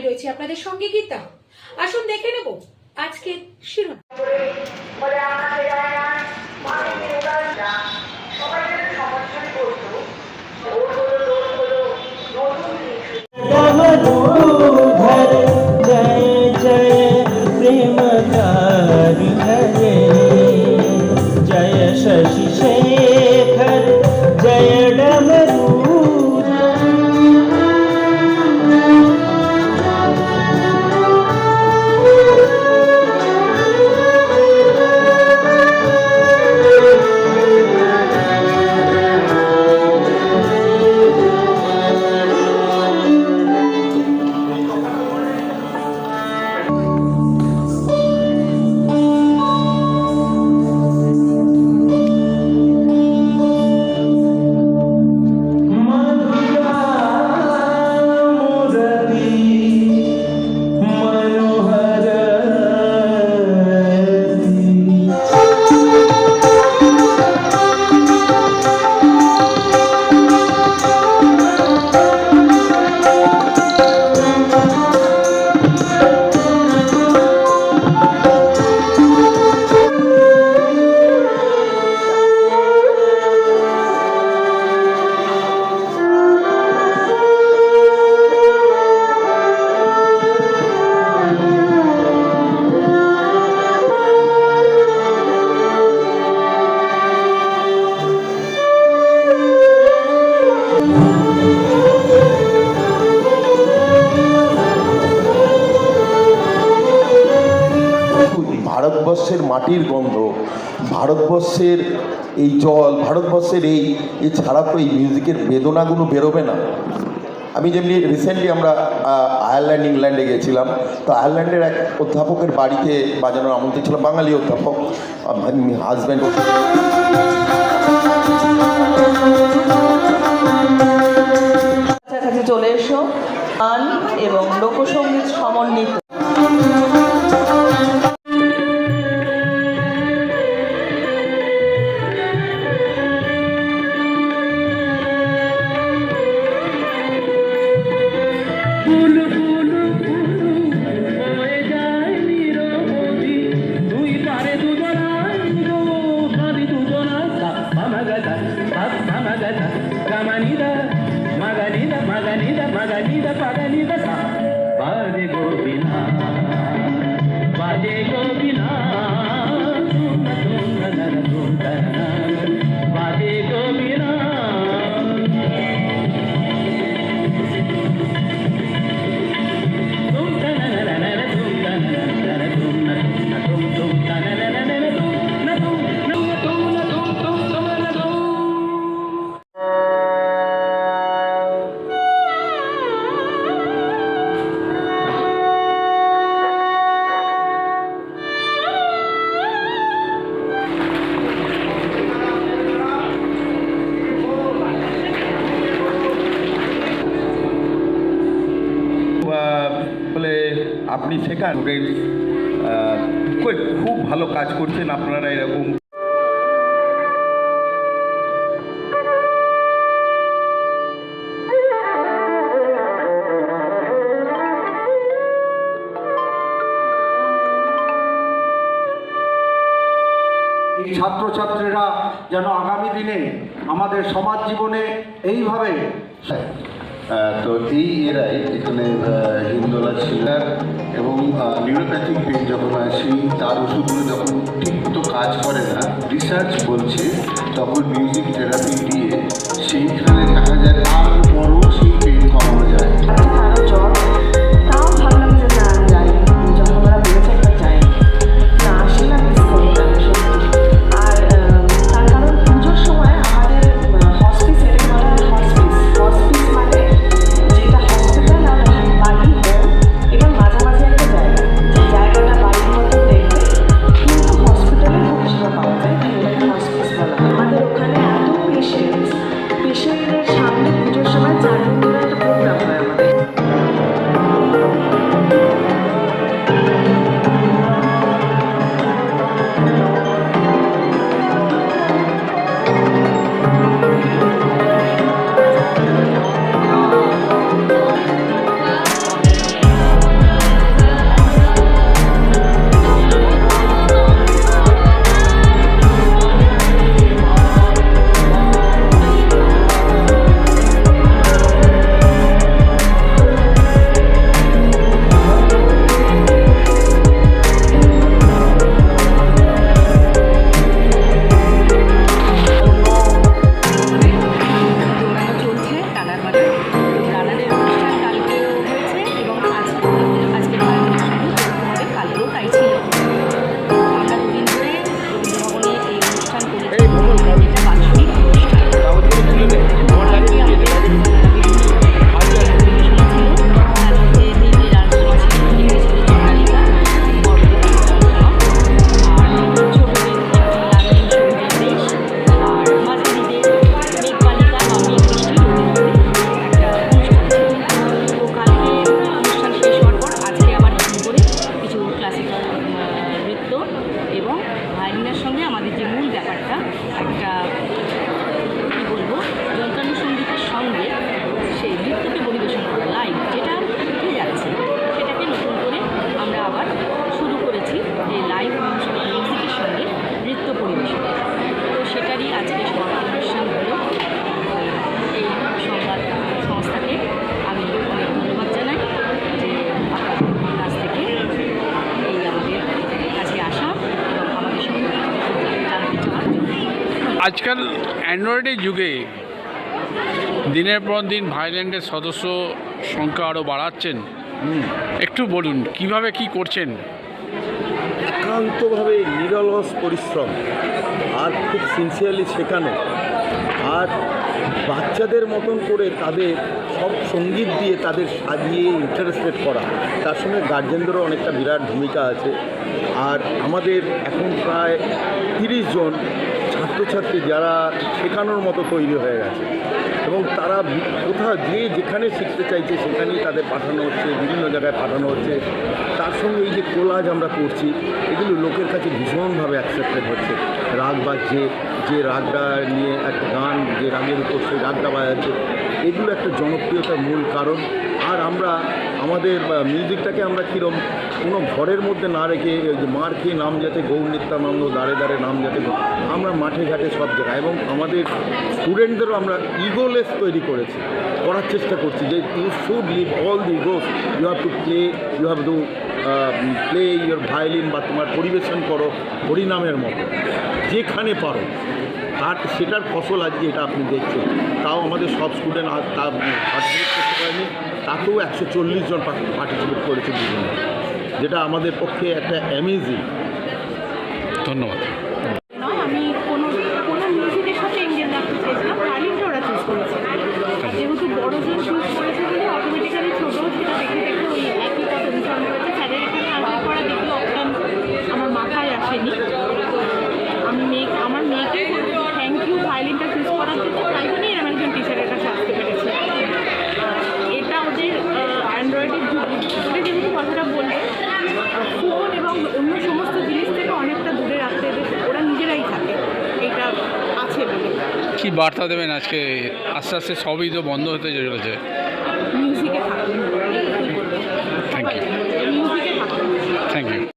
আমি রয়েছি আপনাদের সঙ্গে গীতা। আসুন দেখে নেব আজকে শিরোনাম। ভারতবর্ষের মাটির গন্ধ, ভারতবর্ষের এই জল, ভারতবর্ষের এই, এছাড়া তো এই মিউজিকের বেদনাগুলো বেরোবে না। আমি যেমনি রিসেন্টলি আমরা আয়ারল্যান্ড ইংল্যান্ডে গেছিলাম, তো আয়ারল্যান্ডের এক অধ্যাপকের বাড়িতে বাজানোর আমন্ত্রণ ছিল, বাঙালি অধ্যাপক হাজব্যান্ড চলে এসো, গান এবং লোকসঙ্গীত সমন্বিত। Udah 里的 আপনি খুব ভালো কাজ করছেন আপনারা এরকম। এই ছাত্রছাত্রীরা যেন আগামী দিনে আমাদের সমাজ জীবনে এইভাবে তো এই এরাই এখানে হিন্দোলা ছিল এবং নিউরোপ্যাথিক পেন যখন আসি তার ওষুধগুলো যখন ঠিক তো কাজ করে না রিসার্চ বলছে, তখন মিউজিক থেরাপি আজকাল অ্যান্ড্রয়েডের যুগে দিনের পর দিন ভাইল্যান্ডের সদস্য সংখ্যা আরও বাড়াচ্ছেন। একটু বলুন, কীভাবে কি করছেন? একান্তভাবে নিরলস পরিশ্রম, আর খুব সিনসিয়ারলি শেখানো, আর বাচ্চাদের মতন করে তাদের সব সংগীত দিয়ে তাদের সাজিয়ে ইন্টারেস্টেড করা, তার সঙ্গে গার্জেনদেরও অনেকটা বিরাট ভূমিকা আছে। আর আমাদের এখন প্রায় তিরিশ জন ছাত্রছাত্রী যারা শেখানোর মতো তৈরি হয়ে গেছে। এবং তারা কোথাও যে যেখানে শিখতে চাইছে সেখানেই তাদের পাঠানো হচ্ছে, বিভিন্ন জায়গায় পাঠানো হচ্ছে। তার সঙ্গে এই যে কোলাজ আমরা করছি, এগুলো লোকের কাছে ভীষণভাবে অ্যাকসেপ্টেড হচ্ছে। রাগ বাজছে, যে রাগটা নিয়ে একটা গান, যে রাগের উপর সেই রাগটা বাজাচ্ছে, এগুলো একটা জনপ্রিয়তার মূল কারণ। আর আমরা, আমাদের মিউজিকটাকে আমরা কীরম কোনো ঘরের মধ্যে না রেখে মার খেয়ে নাম যাতে গৌর নিত্যানন্দ দাঁড়ে দাঁড়ে নাম যাতে আমরা মাঠে ঘাটে সব জায়গায়, এবং আমাদের স্টুডেন্টদেরও আমরা ইগোলেস তৈরি করেছি, করার চেষ্টা করছি যে you should leave all the egos you have to play you have to play your violin বা তোমার পরিবেশন করো হরিনামের মতো, যেখানে পারো। তার সেটার ফসল আজকে এটা আপনি দেখছেন, তাও আমাদের সব স্টুডেন্ট আর তা পার্টিসিপেট করতে পারেনি, তাতেও একশো চল্লিশ জন পার্টিসিপেট করেছে বিভিন্ন। যেটা আমাদের পক্ষে একটা অ্যামেজিং ধন্যবাদ। কি বার্তা দেবেন আজকে? আস্তে আস্তে সবই তো বন্ধ হতে চলেছে।